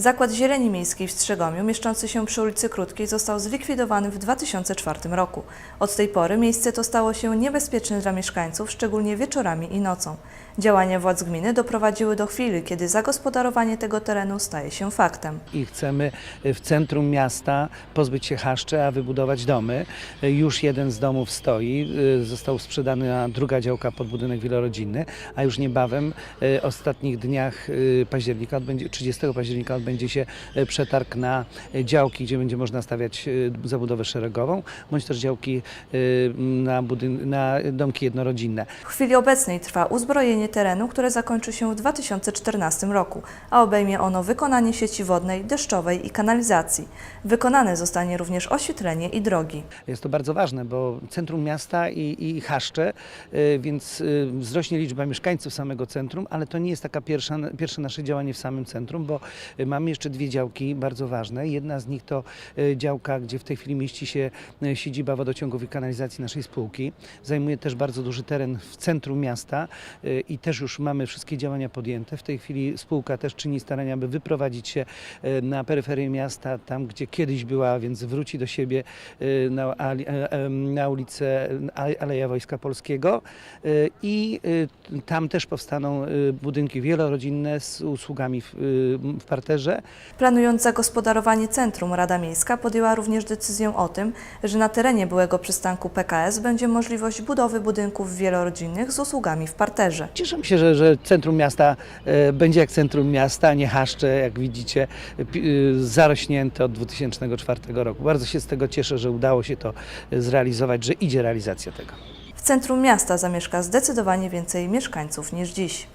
Zakład Zieleni Miejskiej w Strzegomiu, mieszczący się przy ulicy Krótkiej, został zlikwidowany w 2004 roku. Od tej pory miejsce to stało się niebezpieczne dla mieszkańców, szczególnie wieczorami i nocą. Działania władz gminy doprowadziły do chwili, kiedy zagospodarowanie tego terenu staje się faktem. i chcemy w centrum miasta pozbyć się chaszczy, a wybudować domy. Już jeden z domów stoi, został sprzedana druga działka pod budynek wielorodzinny, a już niebawem w ostatnich dniach października, odbędzie, 30 października odbędzie się przetarg na działki, gdzie będzie można stawiać zabudowę szeregową, bądź też działki na, na domki jednorodzinne. W chwili obecnej trwa uzbrojenie terenu, które zakończy się w 2014 roku, a obejmie ono wykonanie sieci wodnej, deszczowej i kanalizacji. Wykonane zostanie również oświetlenie i drogi. Jest to bardzo ważne, bo centrum miasta i, i chaszcze, y, więc wzrośnie liczba mieszkańców samego centrum, ale to nie jest taka pierwsza, pierwsze nasze działanie w samym centrum, bo mamy jeszcze dwie działki bardzo ważne. Jedna z nich to y, działka, gdzie w tej chwili mieści się y, siedziba wodociągów i kanalizacji naszej spółki. Zajmuje też bardzo duży teren w centrum miasta y, i też już mamy wszystkie działania podjęte. W tej chwili spółka też czyni starania, by wyprowadzić się na peryferię miasta, tam gdzie kiedyś była, więc wróci do siebie na, e, na ulicę Ale- Aleja Wojska Polskiego i tam też powstaną budynki wielorodzinne z usługami w, y, w parterze. Planując zagospodarowanie centrum, Rada Miejska podjęła również decyzję o tym, że na terenie byłego przystanku PKS będzie możliwość budowy budynków wielorodzinnych z usługami w parterze. Cieszę się, że, że centrum miasta e, będzie jak centrum miasta, nie chaszcze, jak widzicie, y, zarośnięte od 2004 roku. Bardzo się z tego cieszę, że udało się to e, zrealizować, że idzie realizacja tego. W centrum miasta zamieszka zdecydowanie więcej mieszkańców niż dziś.